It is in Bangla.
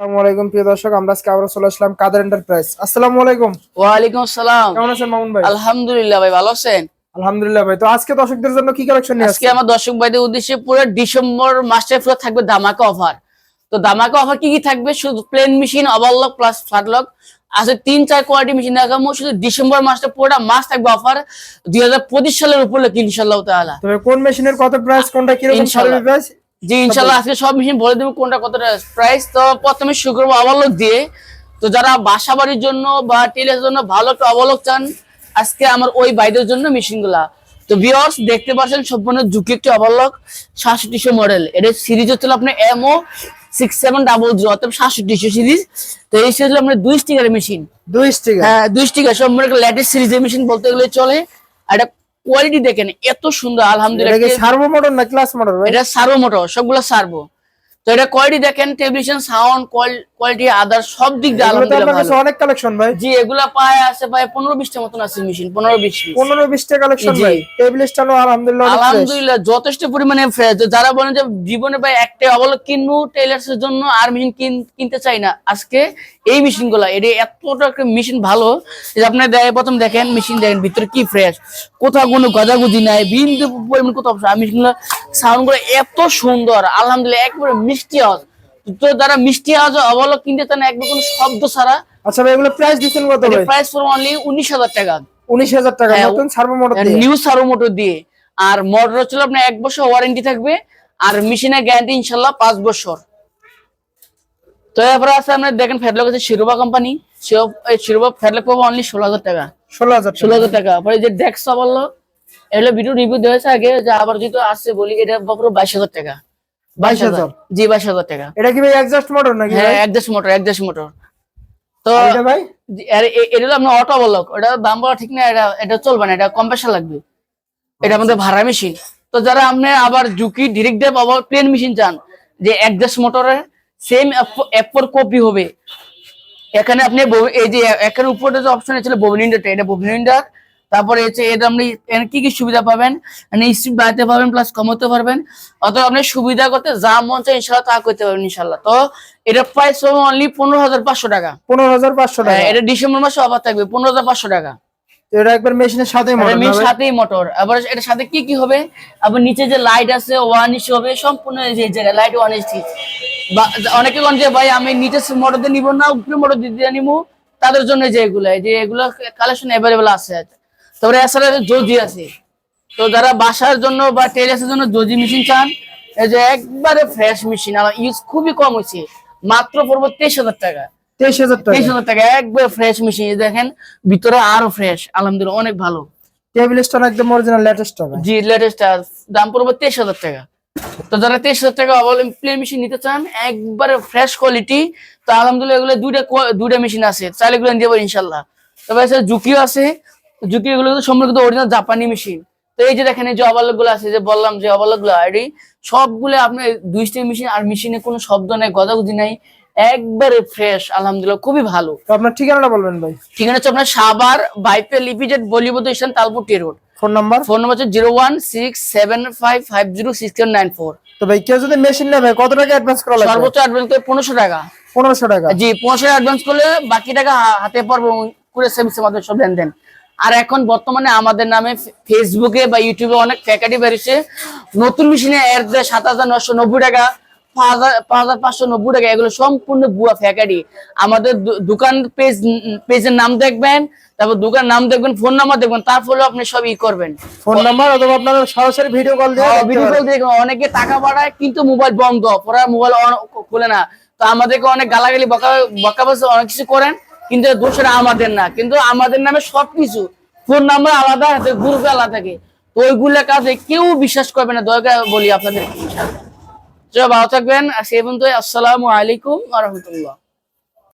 আসসালামু আলাইকুম প্রিয় দর্শক আমরা আজকে আবার চলে আসলাম কাদের এন্টারপ্রাইজ আসসালামু আলাইকুম। ওয়ালাইকুম আসসালাম। কেমন আছেন মামুন ভাই? আলহামদুলিল্লাহ ভাই ভালো আছেন? আলহামদুলিল্লাহ ভাই তো আজকে দর্শকদের জন্য কি কালেকশন নিয়ে আজকে আমার দর্শক ভাইদের উদ্দেশ্যে পুরো ডিসেম্বর মাসটা পুরো থাকবে ধামাকা অফার তো ধামাকা অফার কি কি থাকবে? শুধু plain machine overlock plus flatlock আছে তিন চার কোয়ালিটি মেশিন দেখাবো শুধু ডিসেম্বর মাসটা পুরোটা মাস থাকবে অফার দুই হাজার পঁচিশ সালের উপর ইনশাল্লাহ তাআলা। তবে কোন মেশিনের কত প্রাইস কোনটা কীরকম ইনশাল্লাহ। প্রাইস জি ইনশাল্লাহ আজকে সব মেশিন বলে দেবো কোনটা কতটা প্রাইস তো প্রথমে শুরু করব অবলোক দিয়ে তো যারা বাসা বাড়ির জন্য বা টেলের জন্য ভালো একটা অবলোক চান আজকে আমার ওই বাইদের জন্য মেশিনগুলা তো বিয়ার্স দেখতে পাচ্ছেন সম্পূর্ণ ঝুঁকি একটি অবলোক সাতষট্টিশো মডেল এটা সিরিজ হচ্ছে আপনার MO six seven double zero অর্থাৎ সাতষট্টিশো সিরিজ তো এই সিরিজ আপনার দুই স্টিকারের মেশিন দুই স্টিকার হ্যাঁ দুই স্টিকার সম্পূর্ণ একটা লেটেস্ট সিরিজের মেশিন বলতে গেলে চলে। আর এটা কোয়ালিটি দেখেন এত সুন্দর আলহামদুলিল্লাহ। সার্ভো মোটর না ক্লাস মোটর এটা সার্ভো মোটর সবগুলো সার্ভো। তো এটা কোয়ালিটি দেখেন টেলিভিশন সাউন্ড কোয়ালিটি আদার সব দিক দিয়ে আলহামদুলিল্লাহ ভালো। অনেক কালেকশন ভাই। জি এগুলা পায় আছে পায় পনেরো বিশটা মতন আছে মেশিন পনেরো বিশ পিস পনেরো বিশটা কালেকশন ভাই। টেবিল স্ট্যান্ড আলহামদুলিল্লাহ আলহামদুলিল্লাহ যথেষ্ট পরিমাণে। তো যারা বলেন যে জীবনে ভাই একটা অবলক কিনবো টেলার্স এর জন্য আর মেশিন কিনতে চাই না আজকে এই মেশিনগুলা এটা এতটা একটা মেশিন ভালো যে আপনি দেখে প্রথম দেখেন মেশিন দেখেন ভিতরে কি ফ্রেশ কোথাও কোনো গজাগুজি নাই বিন্দু পরিমাণ কোথাও মেশিনগুলো সাউন্ডগুলো এত সুন্দর আলহামদুলিল্লাহ একবারে মিষ্টি আওয়াজ। তো যারা মিষ্টি আওয়াজ অবলক কিনতে চান একবার কোনো শব্দ ছাড়া। আচ্ছা ভাই এগুলো প্রাইস দিচ্ছেন কত ভাই? প্রাইস ফর অনলি উনিশ হাজার টাকা। হ্যাঁ, নতুন সার্ভো মোটর দিয়ে? নিউ সারো মোটর দিয়ে। আর মোটর আপনার এক বছর ওয়ারেন্টি থাকবে আর মেশিনের গ্যারান্টি ইনশাল্লাহ পাঁচ বছর। তো এরপরে আছে আপনার দেখেন ফেডলক আছে শিরোবা কোম্পানি শিরোবা ফেডলক পাবো অনলি ষোলো হাজার টাকা। ষোলো হাজার ষোলো হাজার টাকা। পরে যে ডেক্স বলল এগুলো ভিডিও রিভিউ দেওয়া হয়েছে আগে যে আবার যদি আসছে বলি এটা পুরো বাইশ হাজার টাকা। বাইশ হাজার? জি বাইশ হাজার টাকা। এটা কি ভাই অ্যাডজাস্ট মোটর নাকি হ্যাঁ? মোটর মোটর তো ভাই? এটা হলো আপনার অটো বলক ওটা দাম বলা ঠিক না এটা এটা চলবে না এটা লাগবে। এটা আমাদের ভাড়া মেশিন তো যারা আপনি আবার ঝুঁকি ডিরেক্ট ডেপ আবার প্লেন মেশিন চান যে মোটরের সেম অ্যাপর কপি হবে। এখানে আপনি এই যে এখানে উপরে যে অপশন ছিল ববিন এটা ববিন তারপরে হচ্ছে এটা আপনি কি কি সুবিধা পাবেন? স্পিড বাড়াতে পারবেন প্লাস কমাতে পারবেন। অথবা আপনি সুবিধা করতে যা মন চায় ইনশাল্লাহ তা করতে পারবেন ইনশাল্লাহ তো এটা প্রাইস হবে অনলি পনেরো হাজার পাঁচশো টাকা। পনেরো হাজার পাঁচশো টাকা। হ্যাঁ, এটা ডিসেম্বর মাসে অফার থাকবে পনেরো হাজার পাঁচশো টাকা। এটা একবার মেশিনের সাথে মোটর সাথেই মোটর। আবার এটার সাথে কি কি হবে? আবার নিচে যে লাইট আছে ওয়ান ইঞ্চি হবে সম্পূর্ণ যে জায়গায় লাইট ওয়ান ইঞ্চি বা অনেকে কোন যে ভাই আমি নিচে মোটর দিয়ে নিবো না উপরে মোটর দিয়ে নিবো। তাদের জন্য যে এগুলো যে এগুলো কালেকশন অ্যাভেলেবেল আছে। তারপরে এছাড়া জজি আছে। তো যারা বাসার জন্য বা টেরেসের জন্য জজি মেশিন চান এই যে একবারে ফ্রেশ মেশিন আমার ইউজ খুবই কম হয়েছে। মাত্র পড়ব তেইশ হাজার টাকা। তেইশ হাজার তেইশ হাজার টাকা একবার ফ্রেশ মেশিন দেখেন ভিতরে আরও ফ্রেশ আলহামদুলিল্লাহ অনেক ভালো। টেবিল স্ট্যান্ড একদম অরিজিনাল লেটেস্ট হবে। জি লেটেস্ট দাম পড়বে তেইশ হাজার টাকা। তো যারা তেইশ হাজার টাকা মেশিন নিতে চান একবারে ফ্রেশ কোয়ালিটি তো আলহামদুলিল্লাহ এগুলো দুইটা দুইটা মেশিন আছে। চাইলে এগুলো নিতে পারি ইনশাল্লাহ। তবে জুকিও আছে। জুকি এগুলো সম্পর্কিত অরিজিনাল জাপানি মেশিন তো এই যে দেখেন এই যে অবালকগুলো আছে যে বললাম যে অবালকগুলো এটি সবগুলো আপনার দুই স্টেপ মেশিন আর মেশিনে কোনো শব্দ নাই গজাগুজি নাই একবারে ফ্রেশ আলহামদুলিল্লাহ খুবই ভালো। তো আপনার ঠিকানাটা বলবেন ভাই। ঠিকানা হচ্ছে আপনার সাবার বাইপে লিপিজেড Bollywood station Talpur road. Phone number? Phone number হচ্ছে zero one six seven five five zero six nine four তো ভাই কেউ যদি মেশিন নেবে কত টাকা অ্যাডভান্স করা লাগবে? সর্বোচ্চ অ্যাডভান্স করে পনেরোশো টাকা। পনেরোশো টাকা। জি পনেরোশো অ্যাডভান্স করলে বাকি টাকা হাতে পড়বে করে সার্ভিসের মাধ্যমে সব লেনদেন। আর এখন বর্তমানে আমাদের নামে ফেসবুকে বা ইউটিউবে অনেক ফ্যাকাটি বেরিয়েছে নতুন মেশিনে এর দেয় সাত হাজার নশো নব্বই টাকা পাঁচ হাজার পাঁচ হাজার পাঁচশো নব্বই টাকা এগুলো সম্পূর্ণ বুয়া ফ্যাকাটি। আমাদের দোকান পেজ পেজের নাম দেখবেন তারপর দোকান নাম দেখবেন ফোন নাম্বার দেখবেন তারপরে আপনি সব ই করবেন। ফোন নাম্বার অথবা আপনার সরাসরি ভিডিও কল দিয়ে ভিডিও কল দেখো অনেকে টাকা পাঠায় কিন্তু মোবাইল বন্ধ পরে মোবাইল খুলে না। তো আমাদেরকে অনেক গালাগালি বকা বকাবাজি অনেক কিছু করেন কিন্তু দোষটা আমাদের না। কিন্তু আমাদের নামে সবকিছু ফোন নাম্বার আলাদা আছে গ্রুপে আলাদা থাকে। তো ওইগুলো কাজে কেউ বিশ্বাস করবে না, দয়া বলি আপনাদের। ভালো থাকবেন। পর্যন্ত আসসালামু আলাইকুম আ রহমতুল্লাহ।